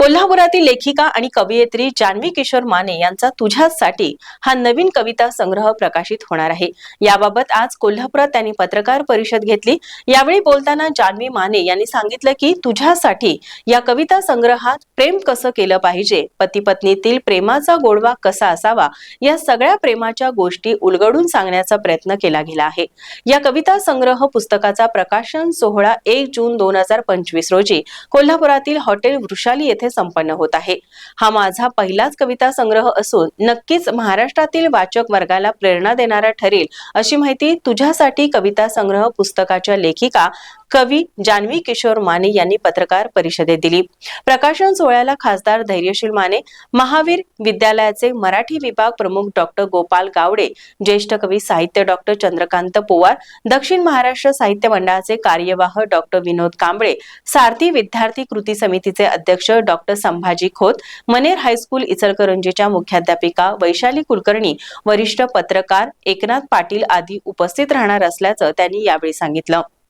कोल्हापुरातील लेखिका आणि कवयित्री जान्हवी किशोर माने यांचा तुझ्यासाठी हा नवीन कविता संग्रह प्रकाशित होणार आहे. याबाबत आज कोल्हापुरात त्यांनी पत्रकार परिषद घेतली. यावेळी बोलताना जान्हवी माने यांनी सांगितलं की तुझ्यासाठी या कविता संग्रहात प्रेम कसं केलं पाहिजे? पती पत्नीतील प्रेमाचा गोडवा कसा असावा? या सगळ्या प्रेमाच्या गोष्टी उलगडून सांगण्याचा प्रयत्न केला गेला आहे. या कविता संग्रह पुस्तकाचा प्रकाशन सोहळा एक जून दोन हजार पंचवीस रोजी कोल्हापुरातील हॉटेल वृषाली येथे संपन्न होत आहे. हा माझा पहिलाच कविता संग्रह असून नक्कीच महाराष्ट्रातील वाचक वर्गाला प्रेरणा देणारा ठरेल अशी माहिती तुझ्यासाठी कविता संग्रह पुस्तकाच्या लेखिका कवी जान्हवी किशोर माने यांनी पत्रकार परिषदेत दिली. प्रकाशन सोहळ्याला खासदार धैर्यशील माने महावीर विद्यालयाचे मराठी विभाग प्रमुख डॉक्टर गोपाल गावडे ज्येष्ठ कवी साहित्य डॉक्टर चंद्रकांत पोवार दक्षिण महाराष्ट्र साहित्य मंडळाचे कार्यवाह डॉक्टर विनोद कांबळे सारथी विद्यार्थी कृती समितीचे अध्यक्ष doctor Sambhaji Khot Maner high school इचलकरंजीच्या मुख्याध्यापिका वैशाली कुलकर्णी वरिष्ठ पत्रकार एकनाथ पाटील आदी उपस्थित राहणार असल्याचं त्यांनी यावेळी सांगितलं.